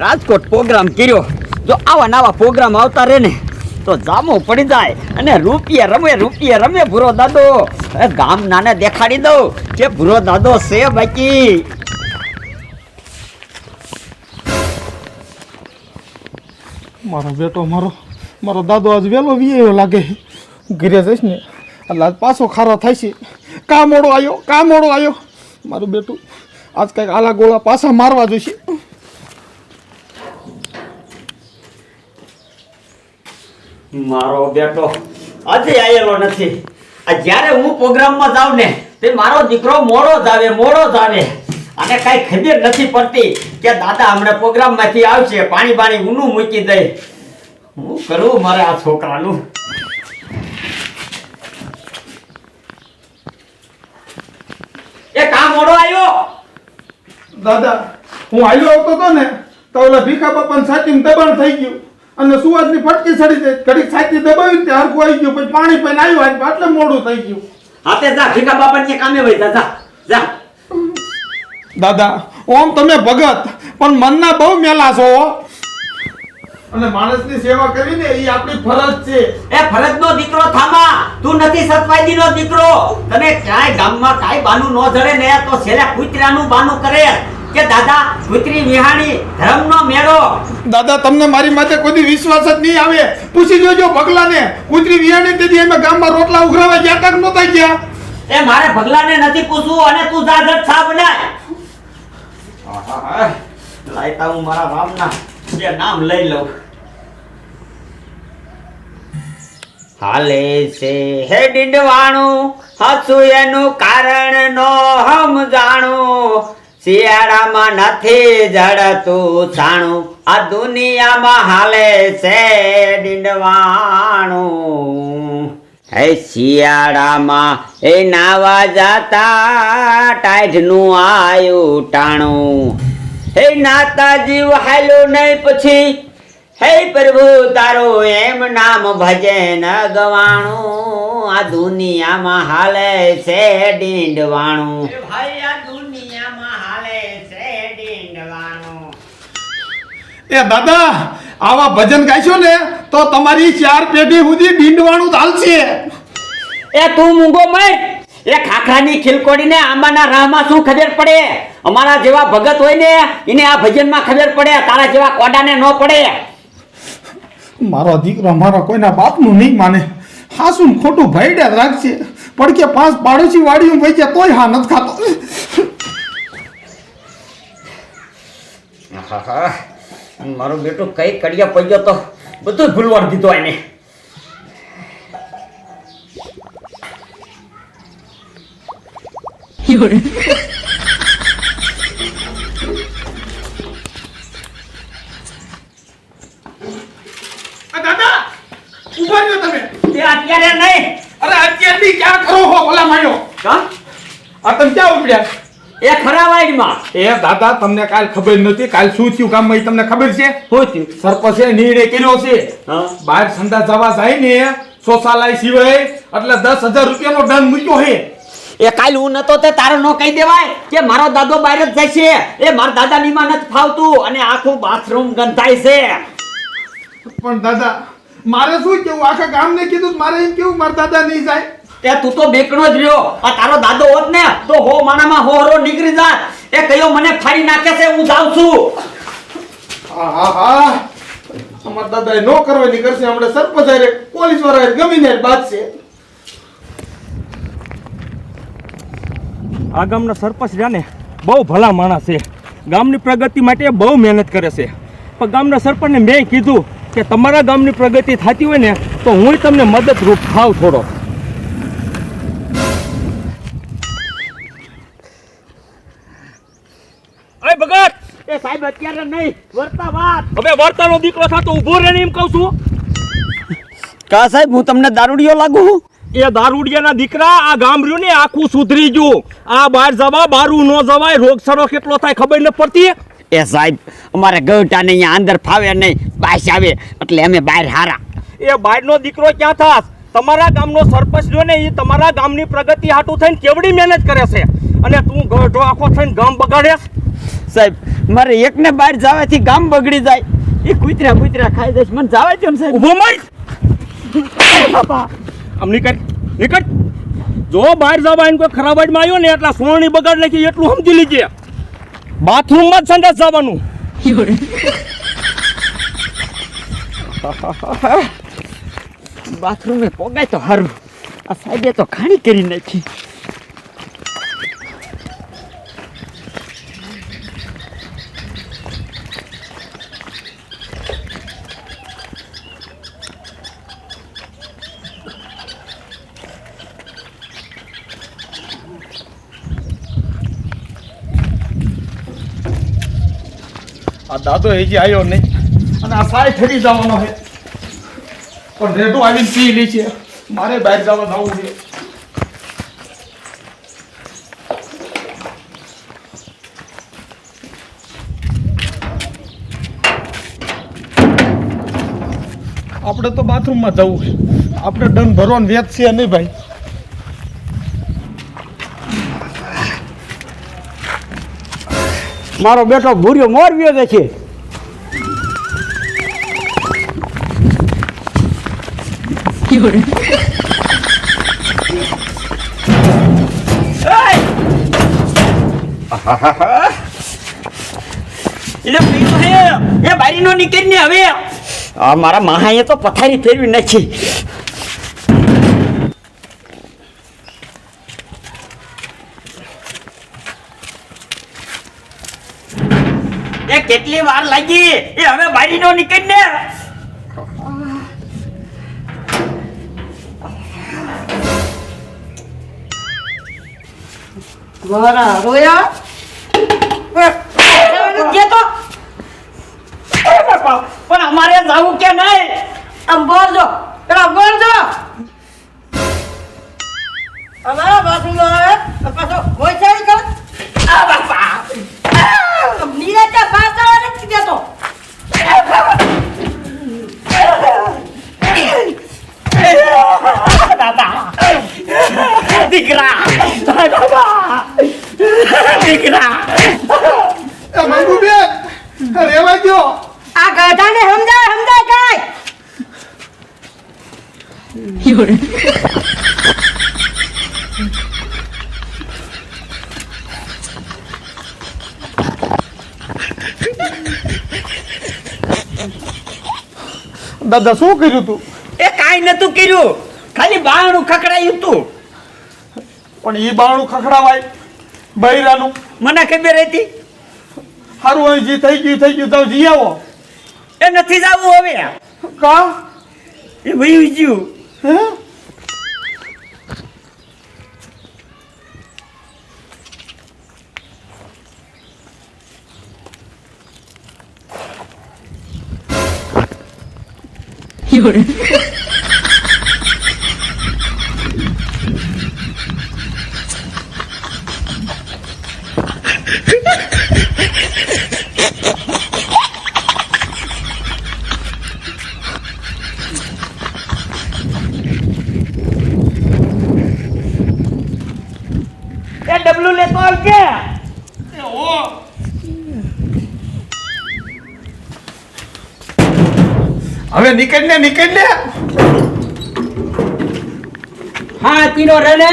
Rajkot programme કર્યો. જો આવા નવા પ્રોગ્રામ આવતા રહે ને, તો જામો પડી જાય અને રૂપિયા રમે રૂપિયા રમે ભૂરો દાદો. ગામ નાને દેખાડી દઉં કે ભૂરો દાદો છે બાકી. મારો બેટો, મારો મારો દાદો આજ વહેલો વીએ લાગે. ઘરે જઈશ ને, એટલે આજ પાછો ખારો થાય છે. કા મોડો આવ્યો કા મોડો આવ્યો મારું બેટું, આજ કંઈક આલા ગોળા પાછા મારવા જોઈશે. મારો બેટો આજે આયેલો નથી. આ જ્યારે હું પ્રોગ્રામમાં જાઉં ને, તે મારો દીકરો મોડો જાવે મોડો જ આવે. અને કાંઈ ખબર નથી પડતી કે દાદા હમણાં પ્રોગ્રામમાંથી આવશે, પાણી પાણી ઊનું મૂકી દે. હું કરું મારે આ છોકરાનું? એ કા મોડો આવ્યો દાદા, હું હાલ્યો આવતો હતો ને, તો ઓલા ભીખા બાપાની છાતીમાં દબાણ થઈ ગયું. અને સુવાસની ફટકી ચડી જાય ઘડીક છાતી દબાવી તે હરખું આવી ગયું પછી પાણી પીને આવ્યું આજ એટલે મોડું થઈ ગયું. હાથે જા ભીખા બાપાને કામે વઈ જા જા દાદા ઓમ તમે ભગત પણ મનના બહુ મેલા છો. અને માણસની સેવા કરીને એ આપણી ફરજ છે. એ ફરજનો દીકરો થામા તું નથી સતવાઈદીનો દીકરો. તને ક્યાંય ગામમાં કાંઈ બાનું ન જડે ને તો છેલ્લે કૂતરાનું બાનું કરે. કે દાદા પુત્રી વિહાણી ધર્મનો મેળો. દાદા તમને મારી માથે કોઈ વિશ્વાસ જ નહીં આવે. પૂછી જોજો ભગલાને. કૂતરી વિયાણી તેથી અમે ગામમાં રોટલા ઉઘરાવા ગયા તક નહોતા ગયા? એ મારે ભગલાને નથી પૂછવું અને તું જા જટ છા બનાય. લાયતા હું મારા રામના જે નામ લઈ લઉં. હાલે છે હે ડીંડવાણું હસુ એનું કારણ નો હમ જાણું. શિયાળામાં નથી જડતું છાણું. આ દુનિયામાં હાલે છે ડીંડવાણું. હે શિયાળામાં એ નાવા જાતા ટાઢનું આયું ટાણું. હે નાતા જીવ હાલો નહીં પછી. હે પ્રભુ, તારું એમ નામ ભજન ગવાણું. આ દુનિયામાં હાલે છે ડીંડવાણું. ભાઈ એ દાદા આવા ભજન ગાઈશો ને તો તમારી ચાર પેઢી સુધી ડીંડવાનું ચાલશે એ તું મૂંગો મત એ ખાખરાની ખીલકોડીને આંબાના રાહમાં શું ખબર પડે? અમારા જેવા ભગત હોય ને એને આ ભજનમાં ખબર પડે તારા જેવા કોડાને ન પડે. મારો દીકરો મારો કોઈના બાપનું નહીં માને. હાસું શું ખોટું ભાઈડે જ રાખશે. પડકે પાંચ પાડોશી વાડીઓ જાય તોય હા નથી ખાતો. મારું બેટું કઈ કડિયા પડ્યો તો બધું ભૂલવાડ દીધો એને. દાદા ઊભા રહ્યો તમે. તે અત્યારે નહીં. અરે અત્યારથી ક્યાં કરો હો ભલા માયો? હા? આ તમે ક્યાં ઉપડ્યા? એ ખરા વાઈડમાં એ દાદા તમને કાલ ખબર નથી કાલ શું થયું કામમાં તમને ખબર છે? શું થયું? સરપંચે નિર્ણય કર્યો છે. બહાર સંડા જવા જાય ને શૌચાલય સિવાય એટલે દસ હજાર રૂપિયાનો દંડ મૂક્યો હે એ કાલ હું નતો તે તારો નો કહી દેવાય કે મારો દાદો બહાર જ જાય છે. એ મારા દાદા નીમાં નથી ફાવતું અને આખું બાથરૂમ ગંધાય છે. પણ દાદા મારે શું કેવું? આખા ગામને કીધું મારે એમ કેવું? મારા દાદા નહીં જાય. તે તું તો બેકણો જ રહ્યો. આ તારો દાદો હોત ને તો હો માણામાં હો હરો નીકળી જાત. એ કયો મને ફાડી નાખે છે હું જાઉં છું. હા હા હા. અમારા દાદાએ નો કરવાની કરશે હમણાં સરપંચ હારે પોલીસવાળા ગમીને બાદ છે આ ગામના સરપંચ રહ્યા ને બહુ ભલા માણસ છે. ગામની પ્રગતિ માટે બહુ મહેનત કરે છે. પણ ગામના સરપંચને મેં કીધું કે તમારા ગામની પ્રગતિ થતી હોય ને તો હું તમને મદદરૂપ થાવ થોડો. અરે ભગત! એ સાહેબ અત્યારે નહીં વર્તા વાત. હવે વર્તાનો દીકરો થતો ઊભો રહીને એમ કહું છું. કા સાહેબ હું તમને દારૂડિયો લાગુ એ દારૂડિયાના દીકરા આ ગામડ્યું ને આખું સુધરી ગયું. આ બહાર જવા બારું ન જવાય રોગચાળો કેટલો થાય ખબર ન પડતી? એ સાહેબ અમારે ગૌટાને અહીંયા અંદર ફાવે નહીં બાસ આવે એટલે અમે બહાર હારા. એ બહારનો દીકરો ક્યાં થાસ તમારા ગામનો સરપંચ જો ને એ તમારા ગામની પ્રગતિ હાટું થઈને કેવડી મહેનત કરે છે? અને તું ગઢો આખો થઈને ગામ બગાડે સાહેબ મારે એકને બહાર જવાથી ગામ બગડી જાય. એ કૂતરા કૂતરા ખાઈ જાય મને જવા દો ને સાહેબ. ઊભો મર બાપા આમ નીકળ નીકળ. જો બહાર જવા એને કોઈ ખરાબ વાડમાં આવ્યો ને એટલા સોની બગાડ નાખી એટલું સમજી લીજે. બાથરૂમમાં જ સંડાસ જવાનું. બાથરૂમે પોગાય તો હારું. આ સાહેબે તો ખાણી કરી નાખી. આ દાદો હજી આવ્યો નહીં. અને આ સાય ઠરી જવાનો છે. પણ રેડો આવીને પી લી છે. મારે બહાર જવા જવું છે. આપણે તો બાથરૂમમાં જવું છે. આપણે દંડ ભરવાનું વેચ છે નહીં ભાઈ? મારો બેટો ભૂર્યો મોર વ્યો છે. એટલે પીવું હે એ બારીનો નીકળીને હવે આ મારા મહાએ તો પથારી ફેરવી નાખી. એ કેટલી વાર લાગી? એ હવે બારીનો નીકળીને મારા રોયા જે તો પણ અમારે જવું કે નહીં આમ બોલજો પેલા બોલજો અમારા બાજુમાં આવે પાછો નથી દેતો દીકરા દીકરા. એ મંગુ બેન રેવા દો આ ગધાને સમજાય સમજાય કાંઈ? દાદા શું કર્યું તું? એ કાંઈ નતું કર્યું. ખાલી બાણું ખકડાયું તું. પણ એ બાણું ખખડાવાય. બૈરાનું. મને ખબર હતી? હારું હોય જે થઈ ગયું થઈ ગયું તો જી આવો. એ નથી જવું હવે. કા? એ વયું ગયું. હે? એ ડબલું લેતો આવજે હવે નીકળ ને નીકળ ને હા તીનો રે. ને